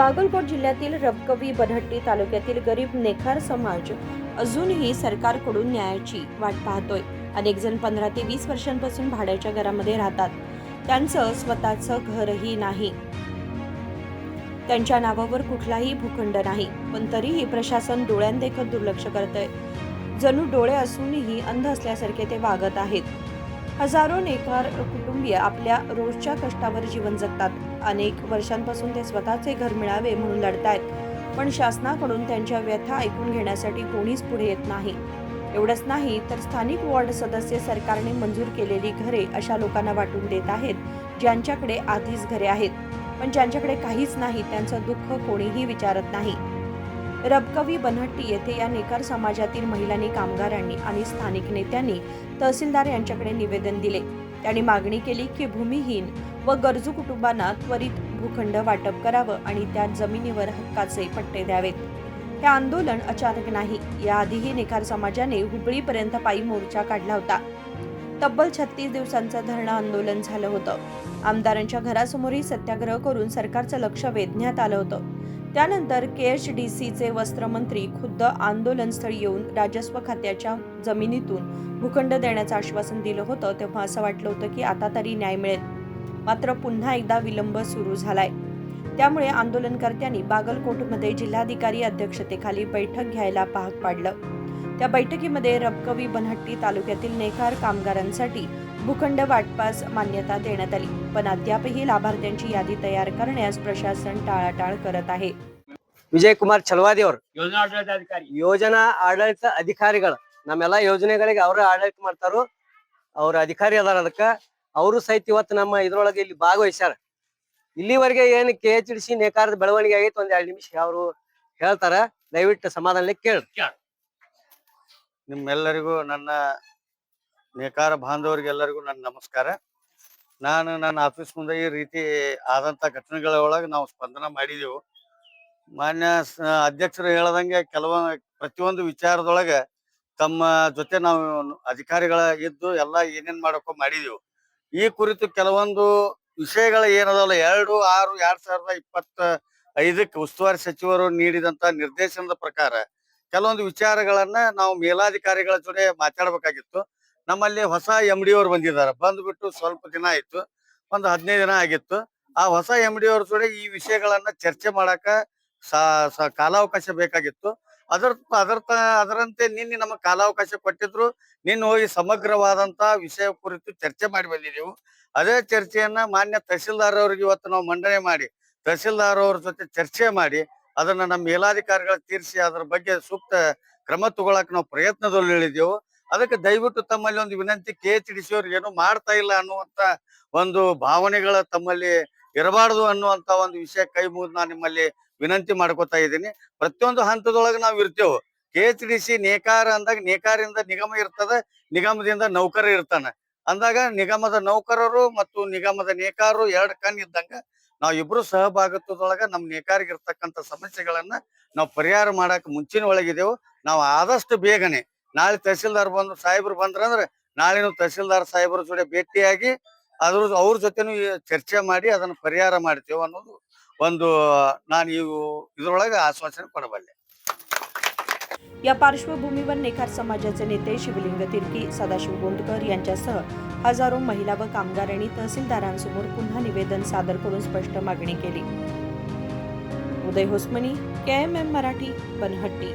बागलकोट जिल्ह्यातील रबकवी बनहट्टी तालुक्यातील गरीब नेखार समाज अजूनही सरकारकडून न्यायाची वाट पाहतोय. अनेक जण पंधरा ते वीस वर्षांपासून भाड्याच्या घरामध्ये राहतात. त्यांचं स्वतःचं घरही नाही. त्यांच्या नावावर कुठलाही भूखंड नाही पण तरीही प्रशासन डोळ्यांदेखत दुर्लक्ष करतंय. जणू डोळे असूनही अंध असल्यासारखे ते वागत आहेत. हजारो नेकार कुटुंबीय आपल्या रोजच्या कष्टावर जीवन जगतात. अनेक वर्षांपासून ते स्वतःचे घर मिळावे म्हणून लढतायत. पण शासनाकडून त्यांच्या व्यथा ऐकून घेण्यासाठी कोणीच पुढे येत नाही. एवढंच नाही तर स्थानिक वॉर्ड सदस्य सरकारने मंजूर केलेली घरे अशा लोकांना वाटून देत आहेत ज्यांच्याकडे आधीच घरे आहेत. पण ज्यांच्याकडे काहीच नाही त्यांचं दुःख कोणीही विचारत नाही. रबकवी बनहट्टी येथे या नेकार समाजातील महिलांनी कामगारांनी आणि स्थानिक नेत्यांनी तहसीलदार यांच्याकडे निवेदन दिले. त्यांनी मागणी केली की भूमिहीन व गरजू कुटुंबांना त्वरित भूखंड वाटप करावं आणि त्या जमिनीवर हक्काचे पट्टे द्यावेत. हे आंदोलन अचानक नाही. याआधीही नेकार समाजाने हुबळीपर्यंत पायी मोर्चा काढला होता. तब्बल छत्तीस दिवसांचं धरणं आंदोलन झालं होतं. आमदारांच्या घरासमोरही सत्याग्रह करून सरकारचं लक्ष वेधण्यात आलं होतं. त्यानंतर के एच डी सीचे वस्त्रमंत्री खुद्द आंदोलनस्थळी येऊन राजस्व खात्याच्या जमिनीतून भूखंड देण्याचं आश्वासन दिलं होतं तेव्हा असं वाटलं होतं की आता तरी न्याय मिळेल. मात्र पुन्हा एकदा विलंब सुरू झालाय. त्यामुळे आंदोलनकर्त्यांनी बागलकोटमध्ये जिल्हाधिकारी अध्यक्षतेखाली बैठक घ्यायला भाग पाडलं. त्या बैठकीमध्ये रबकवी बनहट्टी तालुक्यातील नेकार कामगारांसाठी भूखंड वाटपास मान्यता देण्यात आली पण अद्यापही लाभार्थ्यांची यादी तयार करण्यास प्रशासन टाळाटाळ करत आहे ವಿಜಯ್ ಕುಮಾರ್ ಚಲವಾದಿ ಅವರು ಯೋಜನಾಡಳಿತಾಧಿಕಾರಿ ಯೋಜನಾ ಆಡಳಿತ ಅಧಿಕಾರಿಗಳು ನಮ್ಮೆಲ್ಲಾ ಯೋಜನೆಗಳಿಗೆ ಅವರ ಆಡಳಿತ ಮಾಡ್ತಾರೋ ಅವ್ರ ಅಧಿಕಾರಿ ಅದಾರ ಅದಕ್ಕ ಅವರು ಸಹಿತ ಇವತ್ತು ನಮ್ಮ ಇದ್ರೊಳಗೆ ಇಲ್ಲಿ ಭಾಗವಹಿಸ್ಯಾರ ಇಲ್ಲಿವರೆಗೆ ಏನ್ ಕೆ ಎಚ್ ಡಿ ಸಿ ನೇಕಾರದ ಬೆಳವಣಿಗೆ ಆಗೈತೆ ಒಂದ್ ಎರಡ್ ನಿಮಿಷ ಅವರು ಹೇಳ್ತಾರ ದಯವಿಟ್ಟು ಸಮಾಧಾನ ಕೇಳಿ ನಿಮ್ಮೆಲ್ಲರಿಗೂ ನನ್ನ ನೇಕಾರ ಬಾಂಧವರಿಗೆಲ್ಲರಿಗೂ ನನ್ನ ನಮಸ್ಕಾರ. ನಾನು ನನ್ನ ಆಫೀಸ್ ಮುಂದೆ ಈ ರೀತಿ ಆದಂತ ಘಟನೆಗಳ ಒಳಗೆ ನಾವು ಸ್ಪಂದನ ಮಾಡಿದೆವು. ಮಾನ್ಯ ಅಧ್ಯಕ್ಷರು ಹೇಳದಂಗೆ ಕೆಲವೊಂದು ಪ್ರತಿಯೊಂದು ವಿಚಾರದೊಳಗೆ ತಮ್ಮ ಜೊತೆ ನಾವು ಅಧಿಕಾರಿಗಳ ಇದ್ದು ಎಲ್ಲ ಏನೇನ್ ಮಾಡಕ್ಕೋ ಮಾಡಿದೆವು. ಈ ಕುರಿತು ಕೆಲವೊಂದು ವಿಷಯಗಳ ಏನದಲ್ಲ, ಎರಡು ಆರು ಎರಡ್ ಸಾವಿರದ ಇಪ್ಪತ್ತ ಐದಕ್ಕೆ ಉಸ್ತುವಾರಿ ಸಚಿವರು ನೀಡಿದಂತ ನಿರ್ದೇಶನದ ಪ್ರಕಾರ ಕೆಲವೊಂದು ವಿಚಾರಗಳನ್ನ ನಾವು ಮೇಲಾಧಿಕಾರಿಗಳ ಜೊತೆ ಮಾತಾಡ್ಬೇಕಾಗಿತ್ತು. ನಮ್ಮಲ್ಲಿ ಹೊಸ ಎಂ ಡಿ ಅವ್ರು ಬಂದಿದ್ದಾರೆ. ಬಂದ್ಬಿಟ್ಟು ಸ್ವಲ್ಪ ದಿನ ಆಯ್ತು. ಒಂದು ಹದಿನೈದು ದಿನ ಆಗಿತ್ತು. ಆ ಹೊಸ ಎಂ ಡಿ ಅವ್ರ ಜೊತೆ ಈ ವಿಷಯಗಳನ್ನ ಚರ್ಚೆ ಮಾಡಾಕ ಕಾಲಾವಕಾಶ ಬೇಕಾಗಿತ್ತು. ಅದರ ಅದರ ಅದರಂತೆ ನಿನ್ನೆ ನಮಗೆ ಕಾಲಾವಕಾಶ ಕೊಟ್ಟಿದ್ರು. ನಿನ್ನ ಹೋಗಿ ಸಮಗ್ರವಾದಂತ ವಿಷಯ ಕುರಿತು ಚರ್ಚೆ ಮಾಡಿ ಬಂದಿದ್ದೆವು. ಅದೇ ಚರ್ಚೆಯನ್ನ ಮಾನ್ಯ ತಹಸೀಲ್ದಾರ್ ಅವ್ರಿಗೆ ಇವತ್ತು ನಾವು ಮಂಡನೆ ಮಾಡಿ, ತಹಸೀಲ್ದಾರ್ ಅವ್ರ ಜೊತೆ ಚರ್ಚೆ ಮಾಡಿ ಅದನ್ನ ನಮ್ಮ ಮೇಲಾಧಿಕಾರಿಗಳ ತೀರಿಸಿ ಅದ್ರ ಬಗ್ಗೆ ಸೂಕ್ತ ಕ್ರಮ ತಗೊಳಕ್ ನಾವು ಪ್ರಯತ್ನದಲ್ಲಿ ಹೇಳಿದೆವು ಅದಕ್ಕೆ ದಯವಿಟ್ಟು ತಮ್ಮಲ್ಲಿ ಒಂದು ವಿನಂತಿ ಕೆ ಎಚ್ ಏನು ಮಾಡ್ತಾ ಇಲ್ಲ ಅನ್ನುವಂತ ಒಂದು ಭಾವನೆಗಳ ತಮ್ಮಲ್ಲಿ ಇರಬಾರ್ದು ಅನ್ನುವಂತ ಒಂದು ವಿಷಯ ಕೈ ಮುಗಿದು ನಾನು ನಿಮ್ಮಲ್ಲಿ ವಿನಂತಿ ಮಾಡ್ಕೊತಾ ಇದ್ದೀನಿ. ಪ್ರತಿಯೊಂದು ಹಂತದೊಳಗೆ ನಾವು ಇರ್ತೇವೆ. ಕೆ ಎಚ್ ನೇಕಾರ ಅಂದಾಗ ನೇಕಾರಿಂದ ನಿಗಮ ಇರ್ತದ, ನಿಗಮದಿಂದ ನೌಕರ ಇರ್ತಾನ. ಅಂದಾಗ ನಿಗಮದ ನೌಕರರು ಮತ್ತು ನಿಗಮದ ನೇಕಾರರು ಎರಡು ಕಣ್ ಇದ್ದಂಗ ನಾವ್ ಇಬ್ರು ಸಹಭಾಗಿತ್ವದೊಳಗ ನಮ್ ನೇಕಾರಿಗೆ ಇರ್ತಕ್ಕಂಥ ಸಮಸ್ಯೆಗಳನ್ನ ನಾವು ಪರಿಹಾರ ಮಾಡಕ್ ಮುಂಚಿನ ಒಳಗಿದೆವು ನಾವು ಆದಷ್ಟು ಬೇಗನೆ ನಾಳೆ ತಹಸೀಲ್ದಾರ್ ಬಂದು ಸಾಹೇಬ್ರು ಬಂದ್ರಂದ್ರೆ ನಾಳೆನು ತಹಸೀಲ್ದಾರ್ ಸಾಹೇಬ್ರ ಜೊತೆ ಭೇಟಿಯಾಗಿ ಅದ್ರ ಅವ್ರ ಜೊತೆನು ಈ ಚರ್ಚೆ ಮಾಡಿ ಅದನ್ನ ಪರಿಹಾರ ಮಾಡ್ತೇವೆ ಅನ್ನೋದು ಒಂದು ನಾನು ಇವು ಇದ್ರೊಳಗೆ ಆಶ್ವಾಸನೆ ಕೊಡಬಲ್ಲೆ या पार्श्वभूमीवर नेकार समाजाचे नेते शिवलिंग तिर्की सदाशिव गोंदकर यांच्यासह हजारो महिला व कामगारांनी तहसीलदारांसमोर पुन्हा निवेदन सादर करून स्पष्ट मागणी केली Uday Hosamani K M M Marathi Banahatti